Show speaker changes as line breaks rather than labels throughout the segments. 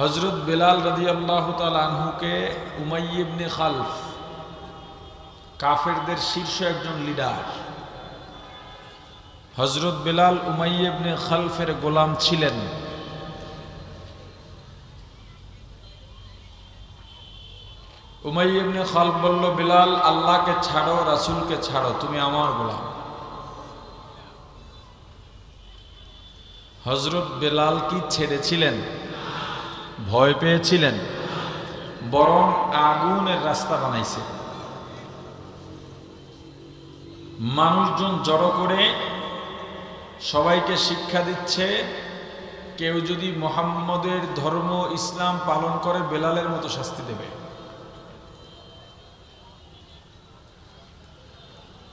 হজরত বেলাল রদি আল্লাহ আনহুকে উমাইবনে খালফ, কাফেরদের শীর্ষ একজন লিডার। হজরত বেলাল উমাইবনে খালফের গোলাম ছিলেন। উমাইবনে খালফ বলল, বেলাল, আল্লাহকে ছাড়ো, রাসুলকে ছাড়ো, তুমি আমার গোলাম। হজরত বেলাল কি ছেড়েছিলেন? ভয় পেয়েছিলেন। বরং আগুনের রাস্তা বানাইছে। মানুষজন জড়ো করে সবাইকে শিক্ষা দিচ্ছে, কেউ যদি মোহাম্মদের ধর্ম ইসলাম পালন করে, বেলালের মতো শাস্তি দেবে।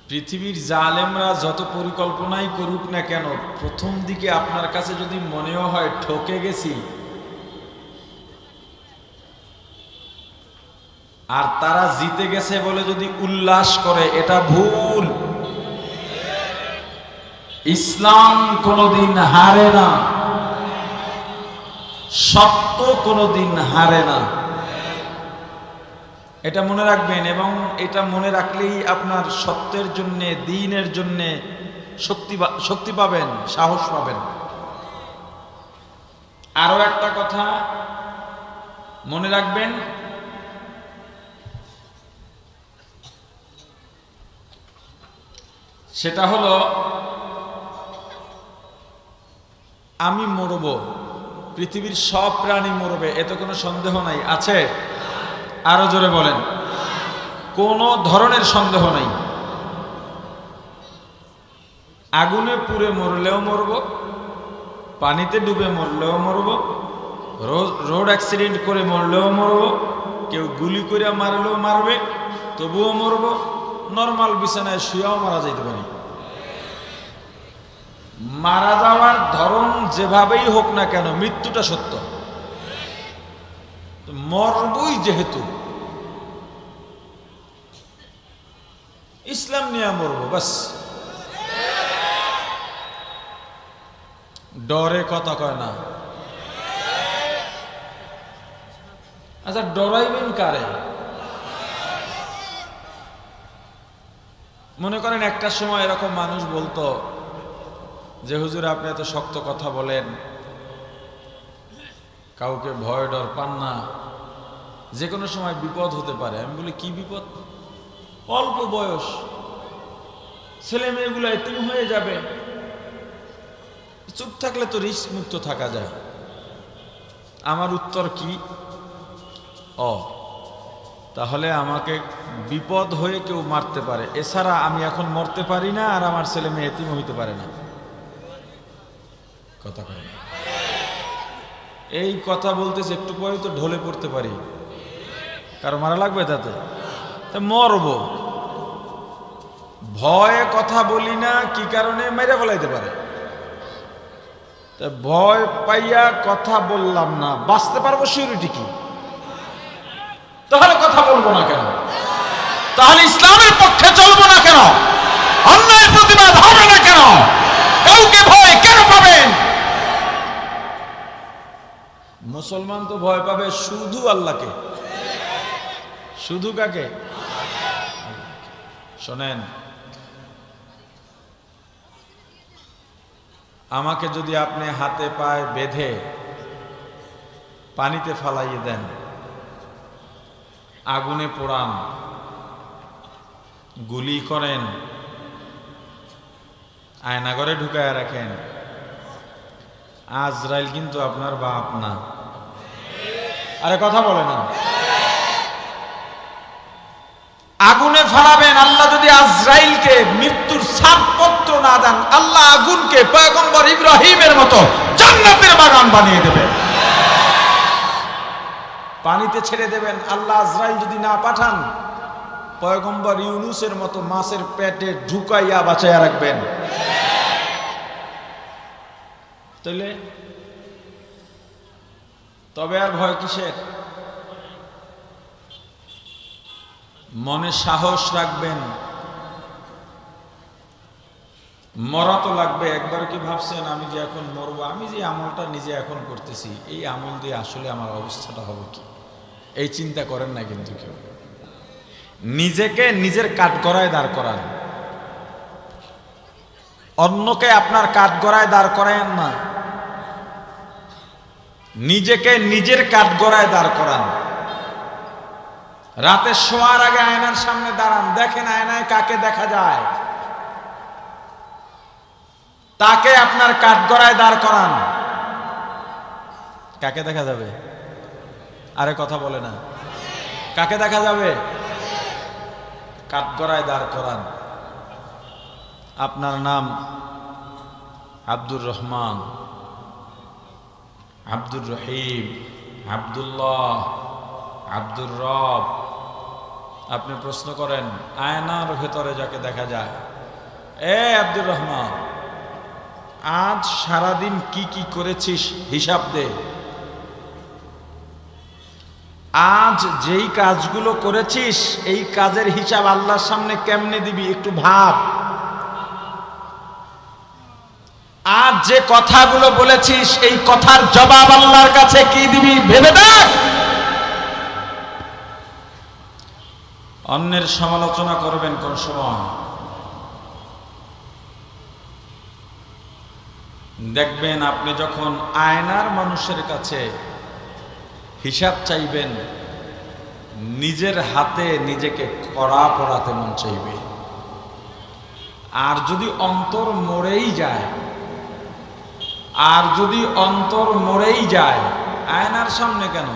পৃথিবীর জালেমরা যত পরিকল্পনাই করুক না কেন, প্রথম দিকে আপনার কাছে যদি মনেও হয়, ঠকে গেছি আর তারা জিতে গেছে বলে যদি উল্লাস করে, এটা ভুল। ইসলাম কোনোদিন হারে না। সত্য কোনোদিন হারে না। এটা মনে রাখবেন এবং এটা মনে রাখলেই আপনার সত্যের জন্যে, দিনের জন্যে শক্তি শক্তি পাবেন, সাহস পাবেন। আরও একটা কথা মনে রাখবেন সেটা হলো, আমি মরব, পৃথিবীর সব প্রাণী মরবে এতে কোনো সন্দেহ নাই, আছে? আরও জোরে বলেন। কোনো ধরনের সন্দেহ নাই। আগুনে পুড়ে মরলেও মরব, পানিতে ডুবে মরলেও মরব রোড অ্যাক্সিডেন্ট করে মরলেও মরব, কেউ গুলি করে মারলেও মারবে, তবুও মরব। নর্মাল বিছানায় শুয়েও মারা যাইতে পারি। মারা যাওয়ার ধরন যেভাবেই হোক না কেন, মৃত্যুটা সত্য। মরবই যেহেতু, ইসলাম নিয়ে মরব, বাস। ডরে কথা কয় না। আচ্ছা ডরাইবেন কারে? মনে করেন একটা সময় এরকম মানুষ বলতো যে, হুজুর, আপনি এত শক্ত কথা বলেন। কাউকে ভয় ডর পান না। যে কোনো সময় বিপদ হতে পারে। আমি বলি, কি বিপদ? অল্প বয়স। ছেলে মেয়েগুলো এতিম হয়ে যাবে। চুপ থাকলে তো রিস্ক মুক্ত থাকা যায়। আমার উত্তর কি? ও তাহলে আমাকে বিপদ হয়ে কেউ মারতে পারে। এছাড়া আমি এখন মরতে পারি না আর আমার ছেলে মেয়ে এতিম হইতে পারে না। কথা কয়। এই কথা বলতেছে, একটু পরে তো ঢলে পড়তে পারি। কারও মারা লাগবে তাতে? মরব। ভয়ে কথা বলি না, কি কারণে? মেরে ফেলাইতে পারে। তা ভয় পাইয়া কথা বললাম না, বাঁচতে পারব সিউরিটি কি? তাহলে কথা বলব না কেন? তাহলে ইসলামের পক্ষে চলবো না কেন? অন্যায় প্রতিবাদ হবে না কেন? কাউকে ভয় কেন পাবেন মুসলমান তো ভয় পাবে শুধু আল্লাহকে। শুধু কাকে? শোনেন, আমাকে যদি আপনি হাতে পায়ে বেঁধে পানিতে ফালাইয়ে দেন, আগুনে পোড়ান গুলি করেন। আয়নাগরে ঢুকায় রাখেন। আজরাইল কিন্তু আপনার বাপ না। আরে কথা বলে না। আগুনে ফালাবেন, আল্লাহ যদি আজরাইলকে মৃত্যুর ছাড়পত্র না দেন, আল্লাহ আগুনকে পয়গম্বর ইব্রাহিমের মতো জান্নাতের বাগান বানিয়ে দেবেন। পানিতে ছেড়ে দেবেন, আল্লাহ আজরাইল যদি না পাঠান পয়গম্বর ইউনুসের মতো মাছের পেটে ঢুকাইয়া বাঁচাইয়া রাখবেন। তাহলে তবে আর ভয় কিসের? মনে সাহস রাখবেন। মরা তো লাগবে, একবার কি ভাবছেন আমি যে এখন মরবো? আমি যে আমলটা নিজে এখন করতেছি, এই আমল দিয়ে আসলে আমার অবস্থাটা হবে কি? এই চিন্তা করেন না কিন্তু কেউ। নিজেকে নিজের কাঠগড়ায় দাঁড় করান। অন্যকে আপনার কাঠগড়ায় দাঁড় করায়েন না। নিজেকে নিজের কাঠগড়ায় দাঁড় করান। রাতে শোয়ার আগে আয়নার সামনে দাঁড়ান। দেখেন আয়নায় কাকে দেখা যায়। তাকে আপনার কাঠগড়ায় দাঁড় করান। কাকে দেখা যাবে? আরে কথা বলে না। কাকে দেখা যাবে? কাঠগড়ায় দাঁড় করান। আপনার নাম আব্দুর রহমান, আব্দুর রহিম, আব্দুল্লাহ, আব্দুর রব। আপনি প্রশ্ন করেন, আয়নার ভেতরে যাকে দেখা যায়, এ আব্দুর রহমান, আজ সারাদিন কি কি করেছিস হিসাব দে। আজ যেই কাজগুলো করেছিস, এই কাজের হিসাব আল্লাহর সামনে কেমনে দিবি? একটু ভাব। আজ যে কথাগুলো বলেছিস, এই কথার জবাব আল্লাহর কাছে কি দিবি ভেবে দেখ। অন্যের সমালোচনা করবেন কোন সময়? দেখবেন আপনি যখন আয়নার মানুষের কাছে হিসাব চাইবেন, নিজের হাতে নিজেকে কড়া পড়াতে মন চাইবে। আর যদি অন্তর মরেই যায়, আর যদি অন্তর মরেই যায়, আয়নার সামনে কেন?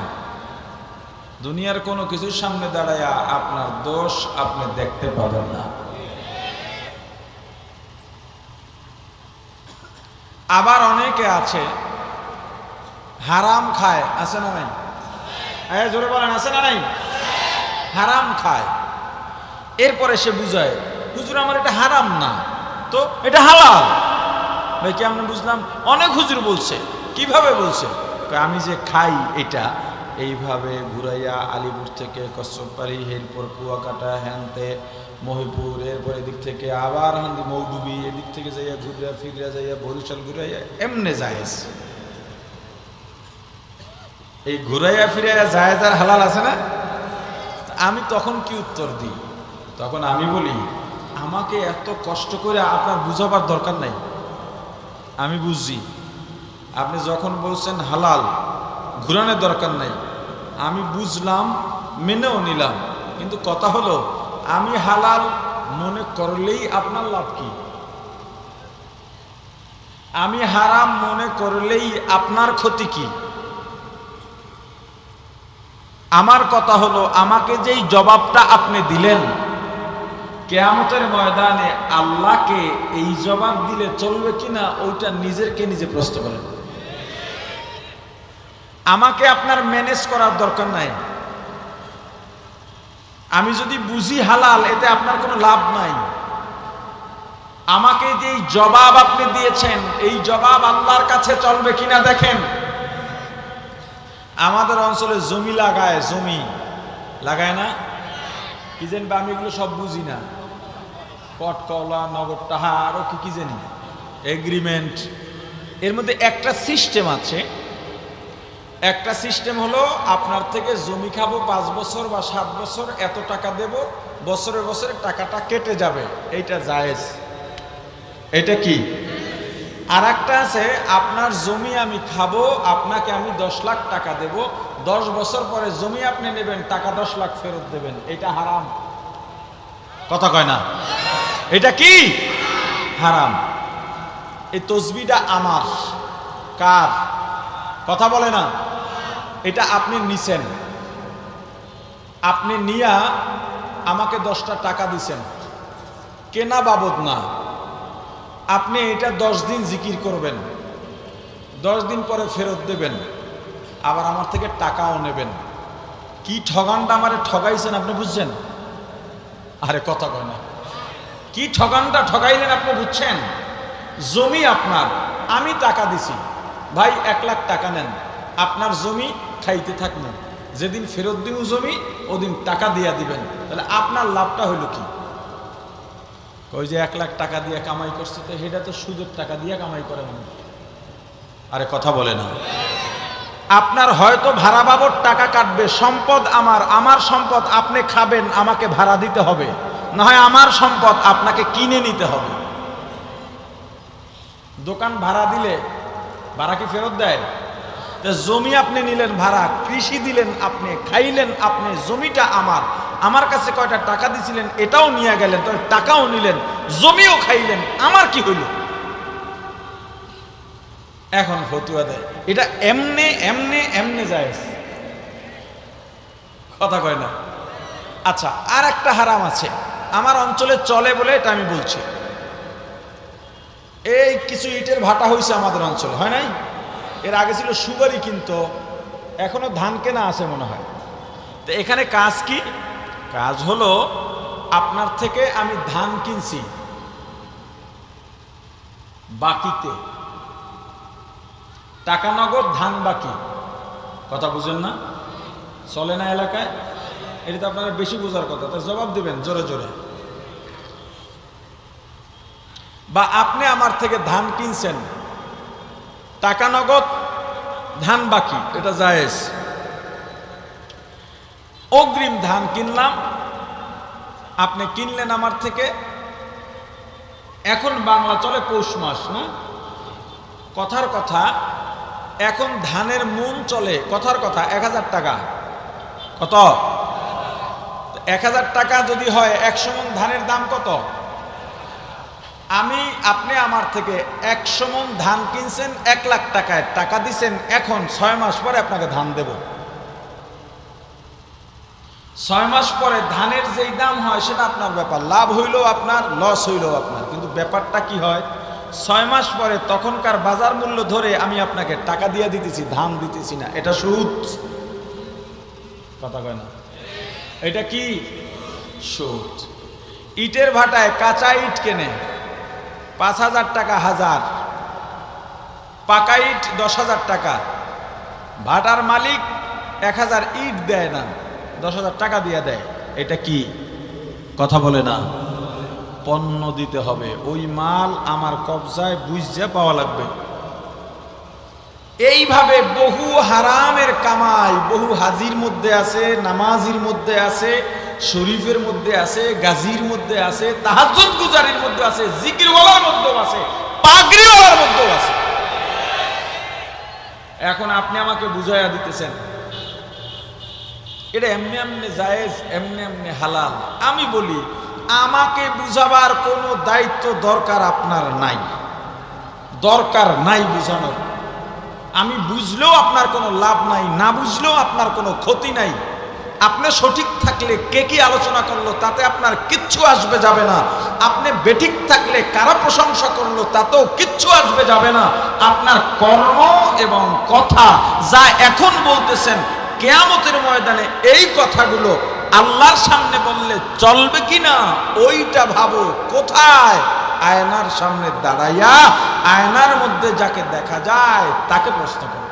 দুনিয়ার কোনো কিছুর সামনে দাঁড়ায়া আপনার দোষ আপনি দেখতে পাবেন না। আবার অনেকে আছে, হারাম খায়, আছে না নাই? হ্যাঁ জোরে বলেন, আছে না নাই? হারাম খায়। এরপরে সে বুঝায়, হুজুর, আমার এটা হারাম না। তো এটা হালাল। ভাই, কি আমি বুঝলাম? অনেক হুজুর বলছে। কীভাবে বলছে? আমি যে খাই এটা, এইভাবে ঘুরাইয়া আলিপুর থেকে কশ্যপবাড়ি এরপর কুয়াকাটা হ্যানতে মহিপুর, এরপর এদিক থেকে আবার হান্দি মৌডুবি এদিক থেকে যাইয়া ঘুরিয়া ফিরিয়া যাইয়া বরিশাল ঘুরাইয়া এমনে যায়স এই ঘুরাইয়া ফিরাইয়া জায়েজ আর হালাল আছে না? আমি তখন কি উত্তর দিই? তখন আমি বলি, আমাকে এত কষ্ট করে আপনার বুঝাবার দরকার নাই। আমি বুঝছি, আপনি যখন বলছেন হালাল, ঘুরানোর দরকার নাই। আমি বুঝলাম, মেনেও নিলাম। কিন্তু কথা হলো, আমি হালাল মনে করলেই আপনার লাভ কি? আমি হারাম মনে করলেই আপনার ক্ষতি কি? আমার কথা হলো, আমাকে যেই জবাবটা আপনি দিলেন, কেয়ামতের ময়দানে আল্লাহকে এই জবাব দিলে চলবে কিনা, ওইটা নিজেরকে নিজে প্রশ্ন করেন। আমাকে আপনার ম্যানেজ করার দরকার নাই। আমি যদি বুঝি হালাল, এতে আপনার কোনো লাভ নাই। আমাকে যে জবাব আপনি দিয়েছেন, এই জবাব আল্লাহর কাছে চলবে কিনা দেখেন। আমাদের অঞ্চলে জমি লাগায় জমি। লাগায় না? কি জানবে, আমি এগুলো সব বুঝি না। পটকলা নগদ টাহা আরও কি কি জানি? এগ্রিমেন্ট এর মধ্যে একটা সিস্টেম আছে। একটা সিস্টেম হলো, আপনার থেকে জমি খাব পাঁচ বছর বা সাত বছর, এত টাকা দেব, বছরে বছরে টাকাটা কেটে যাবে। এইটা জায়েজ। এটা কি? আর একটা আছে, আপনার জমি আমি খাব, আপনাকে আমি দশ লাখ টাকা দেব। দশ বছর পরে জমি আপনি নেবেন, টাকা দশ লাখ ফেরত দেবেন। এটা হারাম। কথা কয় না? এটা কি? হারাম। এই তসবিটা আমার। কার? কথা বলে না। এটা আপনি নিছেন। আপনি নিয়া আমাকে দশটা টাকা দিছেন। কেনা বাবদ না। আপনি এটা দশ দিন জিকির করবেন। দশ দিন পরে ফেরত দেবেন। আবার আমার থেকে টাকাও নেবেন। কি ঠগানটা আমারে ঠগাইছেন আপনি বুঝছেন? আরে কথা কয় না। কি ঠগানটা ঠগাইলেন আপনি বুঝছেন? জমি আপনার, আমি টাকা দিছি। ভাই, এক লাখ টাকা নেন। আপনার জমি খাইতে থাকবেন যেদিন ফেরত দিব জমি, ওদিন টাকা দিয়া দিবেন। তাহলে আপনার লাভটা হইল কি? ওই যে এক লাখ টাকা দিয়ে কামাই করছে, তো সেটা তো সুদের টাকা দিয়ে কামাই করে মানুষ। আরে কথা বলে না। আপনার হয়তো ভাড়া বাবর টাকা কাটবে, সম্পদ আমার আমার সম্পদ আপনি খাবেন, আমাকে ভাড়া দিতে হবে। না হয় আমার সম্পদ আপনাকে কিনে নিতে হবে। দোকান ভাড়া দিলে ভাড়া কি ফেরত দেয়? জমি আপনি নিলেন ভাড়া, কৃষি দিলেন আপনি, খাইলেন আপনি, জমিটা আমার। আমার কাছে কয়টা টাকা দিছিলেন, এটাও নিয়ে গেলেন তবে টাকাও নিলেন, জমিও খাইলেন, আমার কি হইল? এখন ফতুয়া দেয়। এটা এমনে এমনে এমনে যায়। কথা কয় না? আচ্ছা আর একটা হারাম আছে। আমার অঞ্চলে চলে বলে এটা আমি বলছি। এই কিছু ইটের ভাটা হয়েছে আমাদের অঞ্চলে, হয় নাই? এর আগে ছিল সুগারি কিন্তু এখনও ধান কেনা আছে মনে হয়। তো এখানে কাজ কি? কাজ হলো আপনার থেকে আমি ধান কিনছি। বাকিতে। টাকা নগদ, ধান বাকি। কথা বুঝেন না? চলে না এলাকায়? এটা তো আপনারা বেশি বোঝার কথা। তো জবাব দিবেন জোরে জোরে। বা আপনি আমার থেকে ধান কিনছেন। টাকা নগদ, ধান বাকি, এটা জায়েজ। অগ্রিম ধান কিনলাম, আপনি কিনলেন আমার থেকে, এখন বাংলা চলে পৌষ মাস না কথার কথা, এখন ধানের মন চলে, কথার কথা, এক হাজার টাকা। কত? এক হাজার টাকা যদি হয়, একশো মন ধানের দাম কত? আমি, আপনি আমার থেকে একশো মন ধান কিনছেন, এক লাখ টাকায় টাকা দিছেন, এখন ছয় মাস পরে আপনাকে ধান দেব। ছয় মাস পরে ধানের যেই দাম হয়, সেটা আপনার ব্যাপার। লাভ হইলেও আপনার, লস হইলেও আপনার। কিন্তু ব্যাপারটা কি হয়, ছয় মাস পরে তখনকার বাজার মূল্য ধরে আমি আপনাকে টাকা দিয়ে দিতেছি, ধান দিতেছি না। এটা সুদ। কথা কয় না? এটা কি? সুদ। ইটের ভাটায় কাঁচা ইট কেনে। পাঁচ হাজার টাকা হাজার। পাকা ইট দশ হাজার টাকা। ভাটার মালিক এক হাজার ইট দেয় না, দশ হাজার টাকা দিয়ে দেয়। এটা কি? কথা বলে না। পণ্য দিতে হবে। ওই মাল আমার কবজায় বুঝতে পাওয়া লাগবে। এইভাবে বহু হারামের কামাই, বহু হাজির মধ্যে আছে, নামাজির মধ্যে আছে শরীফের মধ্যে আছে, গাজীর মধ্যে আছে, তাহাজ্জুদ গুজারির মধ্যে আছে, জিকিরওয়ালার মধ্যেও আছে, পাগড়িওয়ালার মধ্যেও আছে। এখন আপনি আমাকে বুঝাইয়া দিতেছেন, এটা এমনি এমনি জায়েজ, এমনি এমনি হালাল। আমি বলি, আমাকে বুঝাবার কোনো দায়িত্ব দরকার আপনার নাই। দরকার নাই বুঝানোর। আমি বুঝলেও আপনার কোনো লাভ নাই, না বুঝলেও আপনার কোনো ক্ষতি নাই। আপনি সঠিক থাকলে কে কি আলোচনা করল, তাতে আপনার কিচ্ছু আসবে যাবে না। আপনি বেঠিক থাকলে কারা প্রশংসা করল, তাতেও কিচ্ছু আসবে যাবে না। আপনার কর্ম এবং কথা যা এখন বলতেছেন, কেয়ামতের ময়দানে এই কথাগুলো আল্লাহর সামনে বললে চলবে কি না ওইটা ভাবো। কোথায়? আয়নার সামনে দাঁড়াইয়া আয়নার মধ্যে যাকে দেখা যায়, তাকে প্রশ্ন করো।